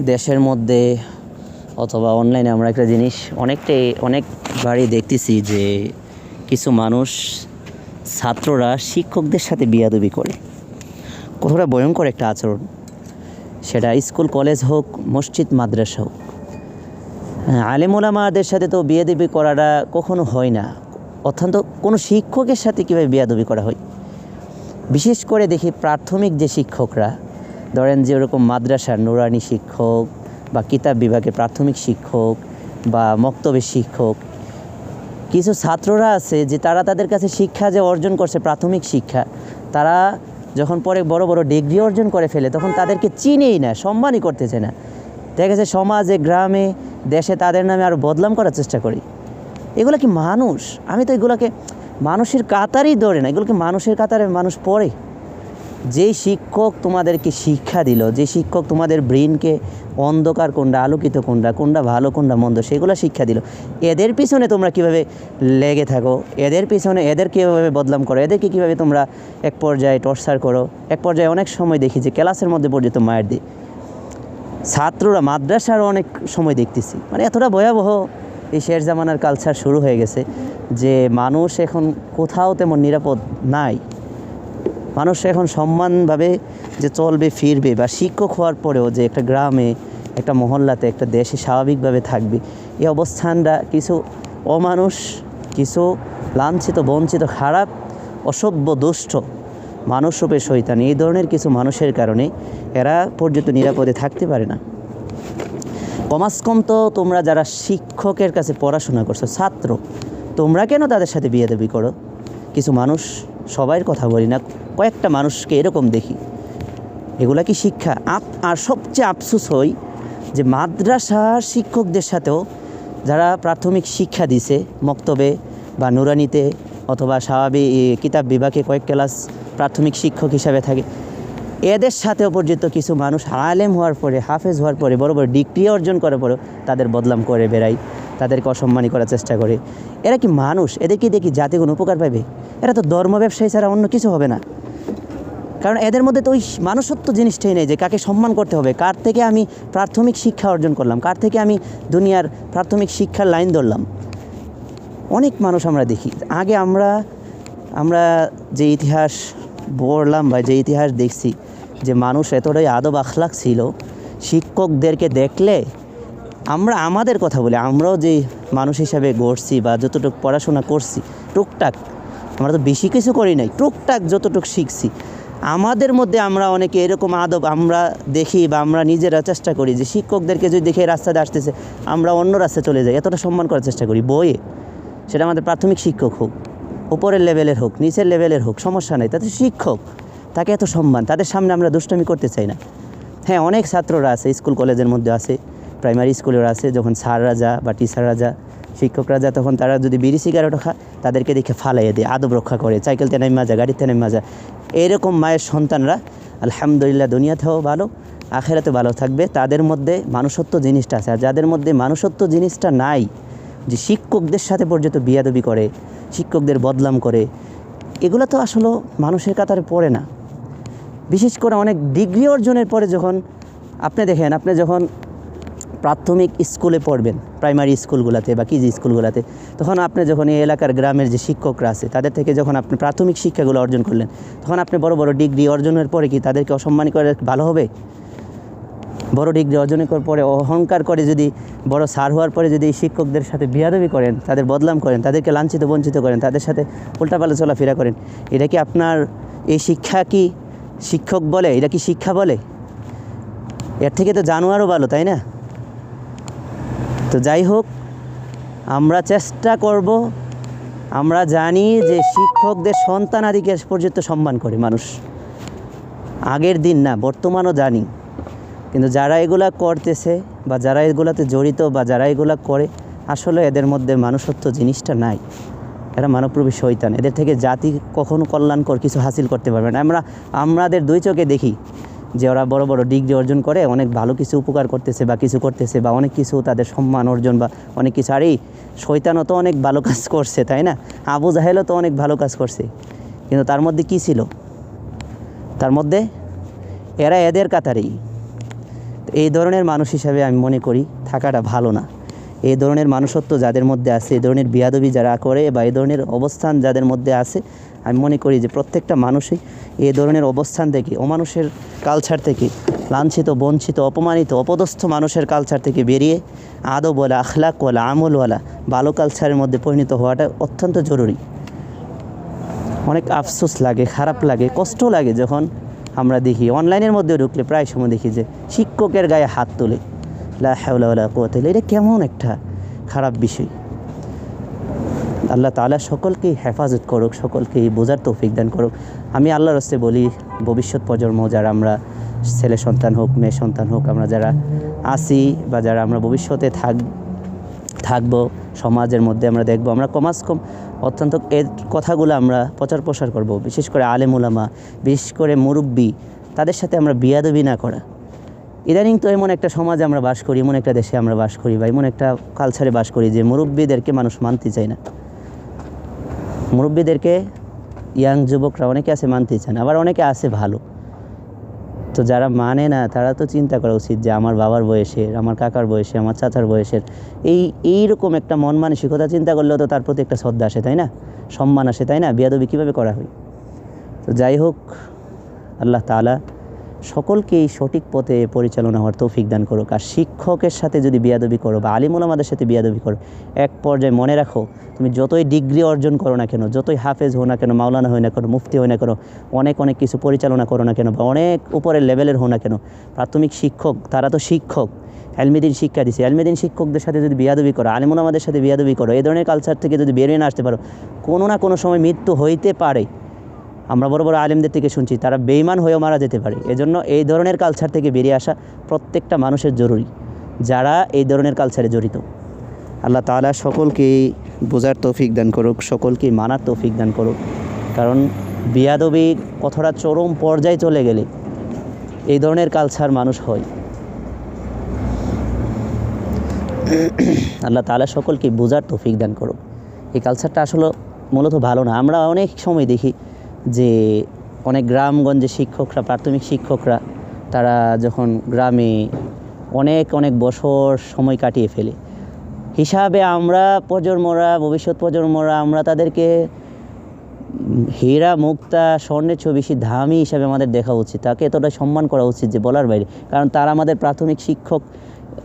দেশের মধ্যে অথবা অনলাইনে আমরা একটা জিনিস অনেকটাই, অনেকবারই দেখতেছি যে কিছু মানুষ ছাত্ররা শিক্ষকদের সাথে বিয়াদবি করে। কতটা ভয়ঙ্কর একটা আচরণ। সেটা স্কুল, কলেজ হোক, মসজিদ, মাদ্রাসা হোক। আলেমোলামাদের সাথে তো বিয়াদবি করাটা কখনো হয় না। অত্যন্ত কোনো শিক্ষকের সাথে কীভাবে বিয়াদবি করা হয়? বিশেষ করে দেখি প্রাথমিক যে শিক্ষকরা ধরেন যে ওরকম মাদ্রাসার নুরানি শিক্ষক বা কিতাব বিভাগে প্রাথমিক শিক্ষক বা মক্তবের শিক্ষক, কিছু ছাত্ররা আছে যে তারা তাদের কাছে শিক্ষা যে অর্জন করছে, প্রাথমিক শিক্ষা, তারা যখন পরে বড় বড় ডিগ্রি অর্জন করে ফেলে, তখন তাদেরকে চিনেই না, সম্মানই করতেছে না। দেখা গেছে সমাজে, গ্রামে, দেশে তাদের নামে আরও বদলাম করার চেষ্টা করি। এগুলো কি মানুষ? আমি তো এগুলোকে মানুষের কাতারই ধরে না, এগুলোকে মানুষের কাতারে মানুষ পড়ে। যেই শিক্ষক তোমাদেরকে শিক্ষা দিল, যে শিক্ষক তোমাদের ব্রেনকে অন্ধকার কোনটা আলোকিত কোনটা কোনটা ভালো কোনটা মন্দ, সেগুলো শিক্ষা দিল। এদের পিছনে তোমরা কীভাবে লেগে থাকো? এদের পিছনে এদের কীভাবে বদলাম করো? এদেরকে কীভাবে তোমরা এক পর্যায়ে টর্চার করো? এক পর্যায়ে অনেক সময় দেখি যে ক্লাসের মধ্যে পর্যন্ত মায়ের দিই ছাত্ররা মাদ্রাসার অনেক সময় দেখতেছি। মানে এতটা ভয়াবহ এই শের জামানার কালচার শুরু হয়ে গেছে যে মানুষ এখন কোথাও তেমন নিরাপদ নাই। মানুষ এখন সম্মানভাবে যে চলবে, ফিরবে বা শিক্ষক হওয়ার পরেও যে একটা গ্রামে, একটা মহল্লাতে, একটা দেশে স্বাভাবিকভাবে থাকবে, এই অবস্থানটা কিছু অমানুষ, কিছু লাঞ্ছিত, বঞ্চিত, খারাপ, অসভ্য, দুষ্ট মানুষরূপে শৈতান এই ধরনের কিছু মানুষের কারণে এরা পর্যন্ত নিরাপদে থাকতে পারে না। কমাস কম তো তোমরা যারা শিক্ষকের কাছে পড়াশোনা করছ, ছাত্র, তোমরা কেন তাদের সাথে বিয়ে দেবি করো? কিছু মানুষ সবাইয়ের কথা বলি না, কয়েকটা মানুষকে এরকম দেখি। এগুলা কি শিক্ষা? আপ আর সবচেয়ে আফসোস হই যে মাদ্রাসার শিক্ষকদের সাথেও যারা প্রাথমিক শিক্ষা দিছে, মক্তবে বা নুরানিতে অথবা স্বাভাবিক কিতাব বিভাগে কয়েক ক্লাস প্রাথমিক শিক্ষক হিসাবে থাকে, এদের সাথেও পর্যন্ত কিছু মানুষ আলেম হওয়ার পরে, হাফেজ হওয়ার পরে, বড় বড় ডিগ্রি অর্জন করার পরেও তাদের বদলাম করে বেড়াই। তাদেরকে অসম্মানী করার চেষ্টা করে। এরা কি মানুষ? এদেরকে দেখি জাতি কোনো উপকার পাবে? এরা তো ধর্ম ব্যবসায়ী ছাড়া অন্য কিছু হবে না। কারণ এদের মধ্যে তো ওই মানুষত্ব জিনিসটাই নেই যে কাকে সম্মান করতে হবে। কার থেকে আমি প্রাথমিক শিক্ষা অর্জন করলাম? কার থেকে আমি দুনিয়ার প্রাথমিক শিক্ষার লাইন ধরলাম? অনেক মানুষ আমরা দেখি। আগে আমরা আমরা যে ইতিহাস পড়লাম বা যে ইতিহাস দেখছি যে মানুষ এতটাই আদব আখলাক ছিল, শিক্ষকদেরকে দেখলে আমরা আমাদের কথা বলি, আমরাও যে মানুষ হিসাবে গড়ছি বা যতটুকু পড়াশোনা করছি, টুকটাক, আমরা তো বেশি কিছু করি নাই, টুকটাক যতটুকু শিখছি, আমাদের মধ্যে আমরা অনেকে এরকম আদব আমরা দেখি বা আমরা নিজেরা চেষ্টা করি যে শিক্ষকদেরকে যদি দেখে রাস্তাতে আসতেছে, আমরা অন্য রাস্তায় চলে যাই, এতটা সম্মান করার চেষ্টা করি, বইয়ে, সেটা আমাদের প্রাথমিক শিক্ষক হোক, উপরের লেভেলের হোক, নিচের লেভেলের হোক, সমস্যা নেই, তাদের শিক্ষক, তাকে এত সম্মান, তাদের সামনে আমরা দুষ্টমি করতে চাই না। হ্যাঁ অনেক ছাত্ররা আছে, স্কুল, কলেজের মধ্যে আছে প্রাইমারি স্কুলের আছে, যখন স্যাররা যা বা টিচাররা যা শিক্ষকরা যা তখন তারা যদি বিড়ি সিগারেট খায়, তাদেরকে দেখে ফালাইয়ে দেয়, আদব রক্ষা করে সাইকেল নেমে মাজা গাড়িতে নেমে মাজা এরকম মায়ের সন্তানরা, আলহামদুলিল্লাহ, দুনিয়াতেও ভালো আখেরাতে ভালো থাকবে। তাদের মধ্যে মানুষত্ব জিনিসটা আছে, আর যাদের মধ্যে মানুষত্ব জিনিসটা নাই, যে শিক্ষকদের সাথে পর্যন্ত বিয়াদবি করে, শিক্ষকদের বদলাম করে, এগুলো তো আসলে মানুষের কাতারে পড়ে না। বিশেষ করে অনেক ডিগ্রি অর্জনের পরে যখন, আপনি দেখেন, আপনি যখন প্রাথমিক স্কুলে পড়বেন, প্রাইমারি স্কুলগুলোতে বা কিজি স্কুলগুলোতে। তখন আপনি যখন এই এলাকার গ্রামের যে শিক্ষকরা আছে, তাদের থেকে যখন আপনি প্রাথমিক শিক্ষাগুলো অর্জন করলেন, তখন আপনি বড় বড় ডিগ্রি অর্জনের পরে কি তাদেরকে অসম্মান করে ভালো হবে? বড় ডিগ্রি অর্জনের পরে অহংকার করে যদি বড় সার হওয়ার পরে যদি শিক্ষকদের সাথে বিয়াদবি করেন, তাদের বদলাম করেন, তাদেরকে লাঞ্ছিত, বঞ্চিত করেন, তাদের সাথে উল্টাপাল্টা চলাফেরা করেন, এটা কি আপনার এই শিক্ষা কি শিক্ষক বলে, এটা কি শিক্ষা বলে? এর থেকে তো জানোয়ারও ভালো, তাই না? তো যাই হোক, আমরা চেষ্টা করব, আমরা জানি যে শিক্ষকদের সন্তানাদিকে পর্যন্ত সম্মান করে মানুষ। আগের দিন না, বর্তমানও জানি। কিন্তু যারা এগুলা করতেছে বা যারা এগুলাতে জড়িত বা যারা এগুলা করে, আসলে এদের মধ্যে মানুষত্ব জিনিসটা নাই। এরা মানবরূপী শৈতান এদের থেকে জাতি কখনো কল্যাণকর কিছু হাসিল করতে পারবে না। আমরা, আমাদের দুই চোখে দেখি যে ওরা বড় বড় ডিগ্রি অর্জন করে, অনেক ভালো কিছু উপকার করতেছে বা কিছু করতেছে বা অনেক কিছু তাদের সম্মান অর্জন বা অনেক কিছু। আর এই শৈতানও তো অনেক ভালো কাজ করছে, তাই না? আবু জাহেলও তো অনেক ভালো কাজ করছে। কিন্তু তার মধ্যে কি ছিল? তার মধ্যে এরা এদের কাতারেই। এই ধরনের মানুষ হিসাবে আমি মনে করি থাকাটা ভালো না। এই ধরনের মানুষত্ব যাদের মধ্যে আছে এই ধরনের বিয়াদবি যারা করে বা এই ধরনের অবস্থান যাদের মধ্যে আছে, আমি মনে করি যে প্রত্যেকটা মানুষই এই ধরনের অবস্থান থেকে, অমানুষের কালচার থেকে, লাঞ্ছিত, বঞ্চিত, অপমানিত, অপদস্থ মানুষের কালচার থেকে বেরিয়ে আদবওয়ালা আখলাকওয়ালা আমলওয়ালা ভালো কালচারের মধ্যে পরিণত হওয়াটা অত্যন্ত জরুরি। অনেক আফসোস লাগে, খারাপ লাগে, কষ্ট লাগে যখন আমরা দেখি অনলাইনের মধ্যে ঢুকলে প্রায় সময় দেখি যে শিক্ষকের গায়ে হাত তোলে। লা হাওলা ওয়ালা কুওয়াতা এটা কেমন একটা খারাপ বিষয়। আল্লাহ তাআলা সকলকেই হেফাজত করুক, সকলকেই বোঝার তৌফিক দান করুক। আমি আল্লাহর হস্তে বলি, ভবিষ্যৎ প্রজন্ম যারা আমরা ছেলে সন্তান হোক, মেয়ে সন্তান হোক, আমরা যারা আসি বা যারা আমরা ভবিষ্যতে থাক, থাকব, সমাজের মধ্যে আমরা দেখব, আমরা কমাস কম অত্যন্ত এর কথাগুলো আমরা প্রচার প্রসার করব। বিশেষ করে আলেম উলামা, বিশেষ করে মুরব্বী, তাদের সাথে আমরা বিয়াদবি না করা। ইদানিং তো এমন একটা সমাজে আমরা বাস করি, এমন একটা দেশে আমরা বাস করি বা এমন একটা কালচারে বাস করি যে মুরব্বীদেরকে মানুষ মানতে চায় না। মুরব্বীদেরকে ইয়াং যুবকরা অনেকে আছে মানতে চায় না, আবার অনেকে আছে ভালো। তো যারা মানে না, তারা তো চিন্তা করা উচিত যে আমার বাবার বয়সের, আমার কাকার বয়সে আমার চাচার বয়সের, এই, এইরকম একটা মন মানসিকতা চিন্তা করলেও তো তার প্রতি একটা শ্রদ্ধা আসে, তাই না? সম্মান আসে, তাই না? বিয়াদবি কীভাবে করা হয়? তো যাই হোক, আল্লাহ তাআলা সকলকেই সঠিক পথে পরিচালনা হওয়ার তৌফিক দান করুক। আর শিক্ষকের সাথে যদি বিয়াদবি করো বা আলিমুল আমাদের সাথে বিয়াদবি করো, এক পর্যায়ে মনে রাখো, তুমি যতই ডিগ্রি অর্জন করো না কেন, যতই হাফেজ হো না কেন, মাওলানা হই না কেন, মুফতি হই না কেন, অনেক অনেক কিছু পরিচালনা করো না কেন বা অনেক উপরের লেভেলের হো না কেন, প্রাথমিক শিক্ষক, তারা তো শিক্ষক, এলমেদিন শিক্ষা দিছে। এলমেদিন শিক্ষকদের সাথে যদি বিয়াদবি করো, আলিমুল আমাদের সাথে বিয়াদবি করো, এই ধরনের কালচার থেকে যদি বেরিয়ে না আসতে পারো, কোনো না কোনো সময় মৃত্যু হইতে পারে। আমরা বড় বড় আলেমদের থেকে শুনছি, তারা বেইমান হয়েও মারা যেতে পারে। এজন্য এই ধরনের কালচার থেকে বেরিয়ে আসা প্রত্যেকটা মানুষের জরুরি, যারা এই ধরনের কালচারে জড়িত। আল্লাহ তালা সকলকেই বোঝার তৌফিক দান করুক, সকলকেই মানার তৌফিক দান করুক। কারণ বিয়াদবি কথাটা চরম পর্যায়ে চলে গেলে এই ধরনের কালচার মানুষ হয়। আল্লাহ তালা সকলকে বোঝার তৌফিক দান করুক। এই কালচারটা আসলে মূলত ভালো না। আমরা অনেক সময় দেখি যে অনেক গ্রামগঞ্জে শিক্ষকরা, প্রাথমিক শিক্ষকরা, তারা যখন গ্রামে অনেক অনেক বছর সময় কাটিয়ে ফেলে। হিসাবে আমরা প্রজন্মরা, ভবিষ্যৎ প্রজন্মরা, আমরা তাদেরকে হীরা, মুক্তা, স্বর্ণের ছবি বেশি দামি হিসাবে আমাদের দেখা উচিত। তাকে এতটা সম্মান করা উচিত যে বলার বাইরে। কারণ তারা আমাদের প্রাথমিক শিক্ষক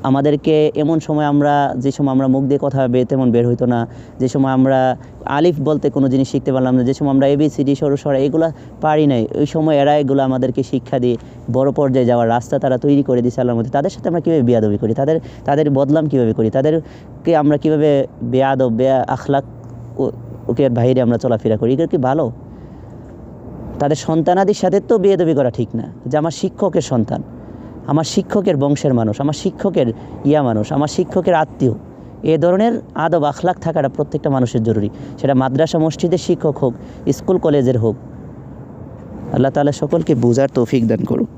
আমাদেরকে এমন সময় আমরা, যে সময় আমরা মুখ দিয়ে কথা বে তেমন বের হইতো না। যে সময় আমরা আলিফ বলতে কোনো জিনিস শিখতে পারলাম না। যে সময় আমরা এবিসিডি সরু সরা এগুলো পারি নাই। ওই সময় এরা এগুলো আমাদেরকে শিক্ষা দিয়ে বড় পর্যায়ে যাওয়ার রাস্তা তারা তৈরি করে দিয়েছে আল্লাহর মধ্যে। তাদের সাথে আমরা কীভাবে বিয়াদবি করি? তাদের তাদের বদলাম কীভাবে করি? তাদেরকে আমরা কীভাবে বেয়াদব, বেয়া আখলাক ওকে বাইরে আমরা চলাফেরা করি? এগুলো কি ভালো? তাদের সন্তানাদির সাথে তো বিয়েদবি করা ঠিক না। যে আমার শিক্ষকের সন্তান। আমার শিক্ষকের বংশের মানুষ, আমার শিক্ষকের ইয়া মানুষ, আমার শিক্ষকের আত্মীয়। এ ধরনের আদব আখলাক থাকাটা প্রত্যেকটা মানুষের জরুরি। সেটা মাদ্রাসা, মসজিদের শিক্ষক হোক, স্কুল, কলেজের হোক। আল্লাহ তালা সকলকে বোঝার তৌফিক দান করুক।